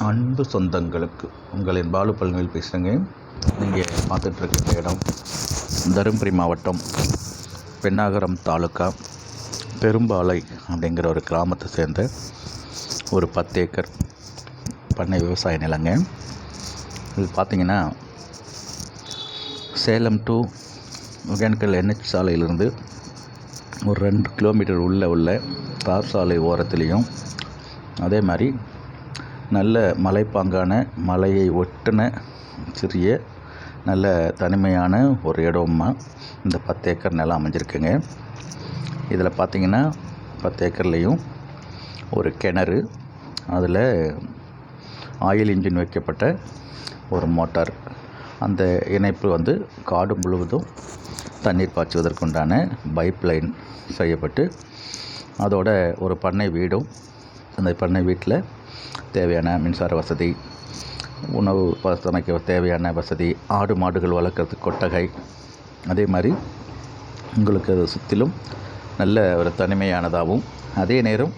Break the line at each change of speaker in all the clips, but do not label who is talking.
அன்பு சொந்தங்களுக்கு உங்களின் பாலு பழனியில் பேசுகிறேங்க நீங்கள் பார்த்துட்ருக்க இடம் தருமபுரி மாவட்டம் பெண்ணாகரம் தாலுக்கா பெரும்பாலை அப்படிங்கிற ஒரு கிராமத்தை சேர்ந்த ஒரு பத்து ஏக்கர் பண்ணை விவசாய நிலங்க. இது பார்த்திங்கன்னா சேலம் டு ஒகேனக்கல் என்ஹெச் சாலையிலிருந்து ஒரு ரெண்டு கிலோமீட்டர் உள்ளே உள்ள தார் சாலை ஓரத்துலேயும் அதே மாதிரி நல்ல மலைப்பாங்கான மலையை ஒட்டின சிறிய நல்ல தனிமையான ஒரு இடமா இந்த பத்து ஏக்கர் நிலம் அமைஞ்சிருக்குங்க. இதில் பார்த்தீங்கன்னா பத்து ஏக்கர்லேயும் ஒரு கிணறு அதில் ஆயில் இன்ஜின் வைக்கப்பட்ட ஒரு மோட்டார். அந்த இணைப்பு வந்து காடு முழுவதும் தண்ணீர் பாய்ச்சுவதற்குண்டான பைப் லைன் செய்யப்பட்டு அதோட ஒரு பண்ணை வீடும் அந்த பண்ணை வீட்டில் தேவையான மின்சார வசதி உணவு சமைக்க தேவையான வசதி ஆடு மாடுகள் வளர்க்குறதுக்கு கொட்டகை அதே மாதிரி உங்களுக்கு அது சுற்றிலும் நல்ல ஒரு தனிமையானதாகவும் அதே நேரம்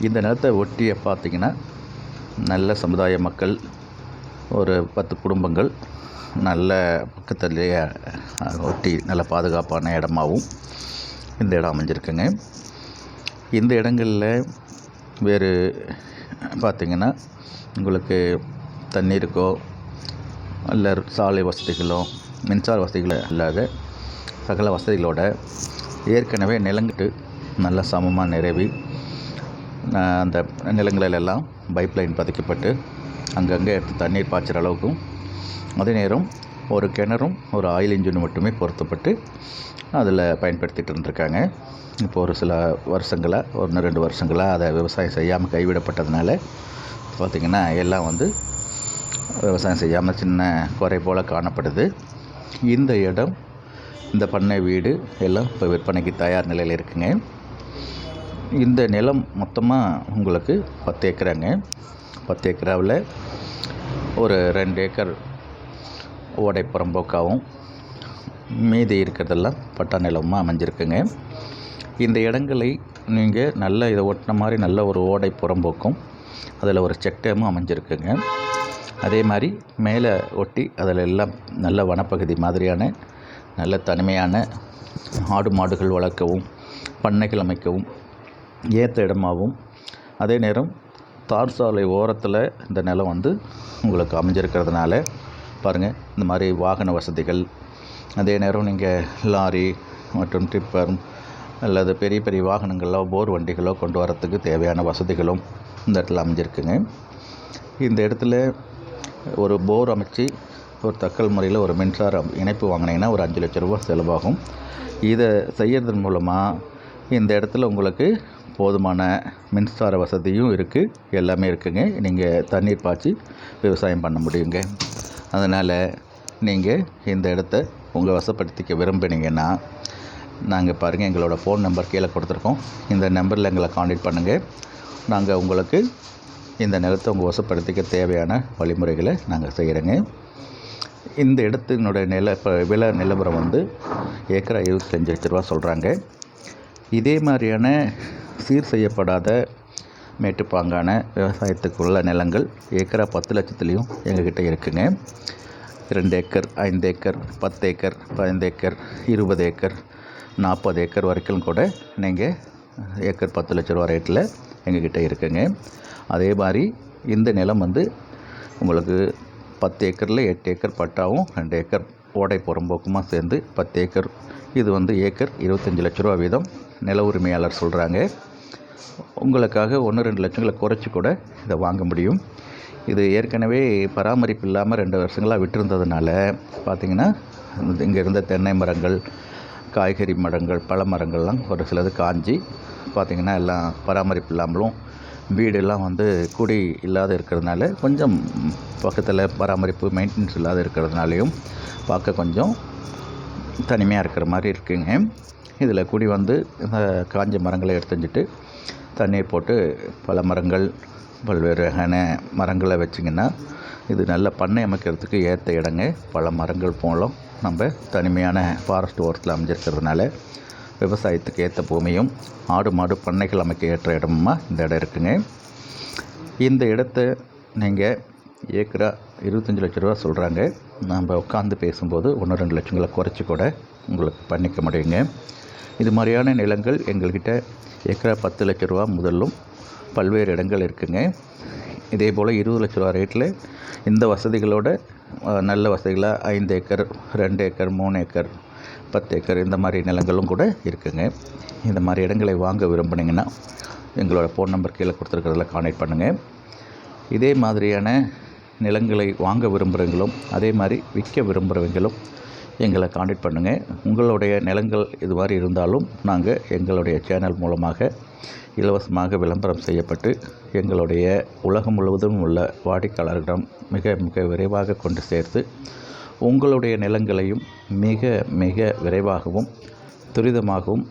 இந்த நிலத்தை ஒட்டிய பார்த்தீங்கன்னா நல்ல சமுதாய மக்கள் ஒரு பத்து குடும்பங்கள் நல்ல பக்கத்துலேயே ஒட்டி நல்ல பாதுகாப்பான இடமாவும் இந்த இடம் அமைஞ்சிருக்குங்க. இந்த இடங்களில் வேறு பார்த்திங்கன்னா உங்களுக்கு தண்ணீருக்கோ இல்லை சாலை வசதிகளோ மின்சார வசதிகளோ இல்லாத சகல வசதிகளோட ஏற்கனவே நிலங்கிட்டு நல்ல சமமாக நிரவி அந்த நிலங்களிலெல்லாம் பைப் லைன் பதிக்கப்பட்டு அங்கங்கே எடுத்து தண்ணீர் பாய்ச்சிற அளவுக்கும் அதே நேரம் ஒரு கிணறும் ஒரு ஆயில் இன்ஜின் மட்டுமே பொருத்தப்பட்டு அதில் பயன்படுத்திகிட்டு இருந்திருக்காங்க. இப்போ ஒரு சில வருஷங்களாக ஒன்று ரெண்டு வருஷங்களாக அதை விவசாயம் செய்யாமல் கைவிடப்பட்டதுனால பார்த்திங்கன்னா எல்லாம் வந்து விவசாயம் செய்யாமல் சின்ன குறை போல் காணப்படுது. இந்த இடம் இந்த பண்ணை வீடு எல்லாம் இப்போ விற்பனைக்கு தயார் நிலையில் இருக்குங்க. இந்த நிலம் மொத்தமாக உங்களுக்கு பத்து ஏக்கராங்க. பத்து ஏக்கராவில் ஒரு ரெண்டு ஏக்கர் ஓடை புறம்போக்காவும் மீதி இருக்கிறதெல்லாம் பட்டா நிலமாக அமைஞ்சிருக்குங்க. இந்த இடங்களை நீங்கள் நல்ல இதை ஒட்டின மாதிரி நல்ல ஒரு ஓடை புறம்போக்கும் அதில் ஒரு செக் டேமும் அமைஞ்சிருக்குங்க. அதே மாதிரி மேலே ஒட்டி அதில் எல்லாம் நல்ல வனப்பகுதி மாதிரியான நல்ல தனிமையான ஆடு மாடுகள் வளர்க்கவும் பண்ணைகள் அமைக்கவும் ஏற்ற இடமாகவும். அதே நேரம் தார் சாலை ஓரத்தில் இந்த நிலம் வந்து உங்களுக்கு அமைஞ்சிருக்கிறதுனால பாருங்கள் இந்த மாதிரி வாகன வசதிகள். அதே நேரம் நீங்கள் லாரி மற்றும் டிப்பர் அல்லது பெரிய பெரிய வாகனங்களோ போர் வண்டிகளோ கொண்டு வரத்துக்கு தேவையான வசதிகளும் இந்த இடத்துல அமைஞ்சிருக்குங்க. இந்த இடத்துல ஒரு போர் அமைச்சு ஒரு தக்கல் முறையில் ஒரு மின்சார இணைப்பு வாங்கினீங்கன்னா ஒரு அஞ்சு லட்ச ரூபா செலவாகும். இதை செய்யறதன் மூலமாக இந்த இடத்துல உங்களுக்கு போதுமான மின்சார வசதியும் இருக்குது எல்லாமே இருக்குங்க. நீங்கள் தண்ணீர் பாய்ச்சி விவசாயம் பண்ண முடியுங்க. அதனால் நீங்கள் இந்த இடத்த உங்கள் வசப்படுத்திக்க விரும்புனீங்கன்னா நாங்கள் பாருங்கள் எங்களோட ஃபோன் நம்பர் கீழே கொடுத்துருக்கோம். இந்த நம்பரில் எங்களை காண்டாக்ட் பண்ணுங்கள் நாங்கள் உங்களுக்கு இந்த நிலத்தை உங்கள் வசப்படுத்திக்க தேவையான வழிமுறைகளை நாங்கள் செய்கிறோங்க இந்த இடத்தினுடைய நில இப்போ விலை நிலவரம் வந்து ஏக்கரா இருபத்தஞ்சு லட்ச ரூபா சொல்கிறாங்க இதே மாதிரியான சீர் செய்யப்படாத மேட்டுப்பாங்கான விவசாயத்துக்குள்ள நிலங்கள் ஏக்கரா பத்து லட்சத்துலேயும் எங்ககிட்ட இருக்குங்க. ரெண்டு ஏக்கர் ஐந்து ஏக்கர் பத்து ஏக்கர் பதினைந்து ஏக்கர் இருபது ஏக்கர் நாற்பது ஏக்கர் வரைக்கும் கூட நீங்கள் ஏக்கர் பத்து லட்ச ரூபா ரேட்டில் எங்ககிட்ட இருக்குங்க. அதே மாதிரி இந்த நிலம் வந்து உங்களுக்கு பத்து ஏக்கரில் எட்டு ஏக்கர் பட்டாவும் ரெண்டு ஏக்கர் ஓடை புறம்போக்குமாக சேர்ந்து பத்து ஏக்கர். இது வந்து ஏக்கர் இருபத்தஞ்சி லட்ச ரூபா வீதம் நில உரிமையாளர் சொல்கிறாங்க உங்களுக்காக ஒன்று ரெண்டு லட்சங்களை குறைச்சி கூட இதை வாங்க முடியும். இது ஏற்கனவே பராமரிப்பு இல்லாமல் ரெண்டு வருஷங்களாக விட்டுருந்ததுனால பார்த்திங்கன்னா இங்கே இருந்த தென்னை மரங்கள் காய்கறி மரங்கள் பழ மரங்கள்லாம் ஒரு சிலது காஞ்சி பார்த்திங்கன்னா எல்லாம் பராமரிப்பு இல்லாமலும் வீடெல்லாம் வந்து குடி இல்லாத இருக்கிறதுனால கொஞ்சம் பக்கத்தில் பராமரிப்பு மெயின்டெனன்ஸ் இல்லாத இருக்கிறதுனாலையும் பார்க்க கொஞ்சம் தனிமையாக இருக்கிற மாதிரி இருக்குங்க. இதில் குடி வந்து இந்த காஞ்ச மரங்களை எடுத்துஞ்சிட்டு தண்ணீர் போட்டு பல மரங்கள் பல்வேறு வகையான மரங்களை வச்சிங்கன்னா இது நல்ல பண்ணை அமைக்கிறதுக்கு ஏற்ற இடங்க. பல மரங்கள் போலும் நம்ம தனிமையான ஃபாரஸ்ட் ஓரத்தில் அமைஞ்சிருக்கிறதுனால விவசாயத்துக்கு ஏற்ற பூமியும் ஆடு மாடு பண்ணைகள் அமைக்க ஏற்ற இடமா இந்த இடம் இருக்குங்க. இந்த இடத்த நீங்கள் ஏக்கரா இருபத்தஞ்சி லட்ச ரூபா சொல்கிறாங்க நம்ம உட்காந்து பேசும்போது ஒன்று ரெண்டு லட்சங்களை குறைச்சி கூட உங்களுக்கு பண்ணிக்க முடியுங்க. இது மாதிரியான நிலங்கள் எங்கள்கிட்ட ஏக்கரா பத்து லட்ச ரூபா முதலும் பல்வேறு இடங்கள் இருக்குங்க. இதே போல் இருபது லட்ச ரூபா ரேட்டில் இந்த வசதிகளோட நல்ல வசதிகளாக ஐந்து ஏக்கர் ரெண்டு ஏக்கர் மூணு ஏக்கர் பத்து ஏக்கர் இந்த மாதிரி நிலங்களும் கூட இருக்குங்க. இந்த மாதிரி இடங்களை வாங்க விரும்புனீங்கன்னா எங்களோட ஃபோன் நம்பர் கீழே கொடுத்துருக்கிறதுல கான்டாக்ட் பண்ணுங்கள் இதே மாதிரியான நிலங்களை வாங்க விரும்புகிறவங்களும் அதே மாதிரி விற்க விரும்புகிறவங்களும் எங்களை காண்டாக்ட் பண்ணுங்கள் உங்களுடைய நிலங்கள் இது மாதிரி இருந்தாலும் நாங்கள் எங்களுடைய சேனல் மூலமாக இலவசமாக விளம்பரம் செய்யப்பட்டு எங்களுடைய உலகம் முழுவதும் உள்ள வாடிக்கையாளர்களிடம் மிக மிக விரைவாக கொண்டு சேர்த்து உங்களுடைய நிலங்களையும் மிக மிக விரைவாகவும் துரிதமாகவும்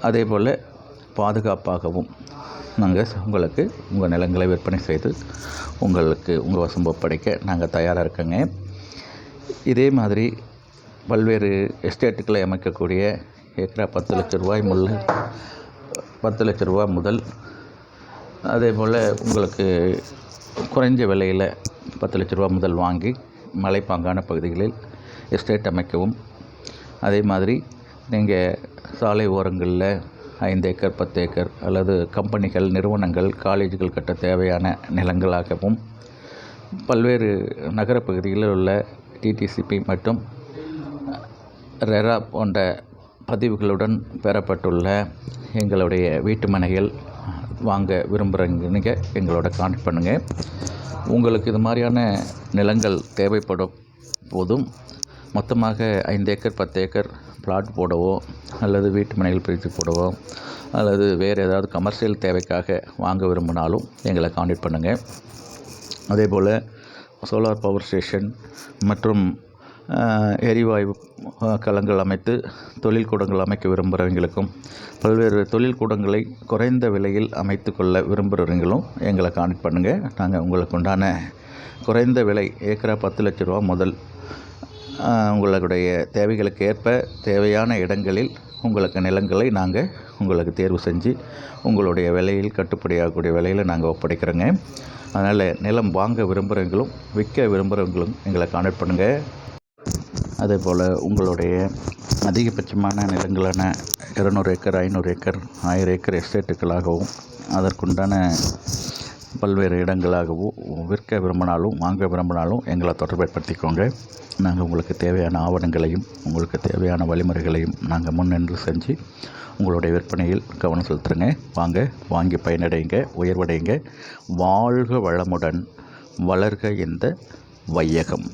அதேபோல் பாதுகாப்பாகவும் நாங்கள் உங்களுக்கு உங்கள் நிலங்களை விற்பனை செய்து உங்களுக்கு உங்கள் வசம் ஒப்படைக்க நாங்கள் தயாராக இருக்கோங்க. இதே மாதிரி பல்வேறு எஸ்டேட்டுகளை அமைக்கக்கூடிய ஏக்கரா பத்து லட்ச ரூபாய் முள்ள பத்து லட்ச ரூபா முதல் அதே போல் உங்களுக்கு குறைஞ்ச விலையில் பத்து லட்ச ரூபா முதல் வாங்கி மலைப்பாங்கான பகுதிகளில் எஸ்டேட் அமைக்கவும். அதே மாதிரி நீங்கள் சாலை ஓரங்களில் ஐந்து ஏக்கர் பத்து ஏக்கர் அல்லது கம்பெனிகள் நிறுவனங்கள் காலேஜுகள் கட்ட தேவையான நிலங்களாகவும் பல்வேறு நகரப்பகுதிகளில் உள்ள டிடிசிபி மற்றும் ரெரா போன்ற பதிவுகளுடன் பெறப்பட்டுள்ள எங்களுடைய வீட்டு மனைகள் வாங்க விரும்புகிறீங்க எங்களோட கான்டாக்ட் பண்ணுங்கள் உங்களுக்கு இது மாதிரியான நிலங்கள் தேவைப்படும் போதும் மொத்தமாக ஐந்து ஏக்கர் பத்து ஏக்கர் பிளாட் போடவோ அல்லது வீட்டு மனைகள் பிரித்து போடவோ அல்லது வேறு ஏதாவது கமர்ஷியல் தேவைக்காக வாங்க விரும்பினாலும் எங்களை கான்டாக்ட் பண்ணுங்கள் அதே போல் சோலார் பவர் ஸ்டேஷன் மற்றும் எரிவாயு கலங்கள் அமைத்து தொழில் கூடங்கள் அமைக்க விரும்புகிறவங்களுக்கும் பல்வேறு தொழில் கூடங்களை குறைந்த விலையில் அமைத்து கொள்ள விரும்புகிறவங்களும் எங்களை கான்டாக்ட் பண்ணுங்கள் நாங்கள் உங்களுக்கு உண்டான குறைந்த விலை ஏக்கரா பத்து லட்ச ரூபா முதல் உங்களுடைய தேவைகளுக்கு ஏற்ப தேவையான இடங்களில் உங்களுக்கு நிலங்களை நாங்கள் உங்களுக்கு தேர்வு செஞ்சு உங்களுடைய விலையில் கட்டுப்படியாகக்கூடிய விலையில் நாங்கள் ஒப்படைக்கிறோங்க. அதனால் நிலம் வாங்க விரும்புகிறவங்களும் விற்க விரும்புகிறவங்களும் எங்களை கான்டாக்ட் பண்ணுங்கள் அதே போல் உங்களுடைய அதிகபட்சமான நிலங்களான இரநூறு ஏக்கர் ஐநூறு ஏக்கர் ஆயிரம் ஏக்கர் எஸ்டேட்டுகளாகவும் அதற்குண்டான பல்வேறு இடங்களாகவும் விற்க விரும்பினாலும் வாங்க விரும்பினாலும் எங்களை தொடர்பு ஏற்படுத்திக்கோங்க நாங்கள் உங்களுக்கு தேவையான ஆவணங்களையும் உங்களுக்கு தேவையான வழிமுறைகளையும் நாங்கள் முன்னின்று செஞ்சு உங்களுடைய விற்பனையில் கவனம் செலுத்துறேங்க. வாங்க வாங்கி பயனடைங்க உயர்வடைங்க. வாழ்க வளமுடன் வளர்க இந்த வையகம்.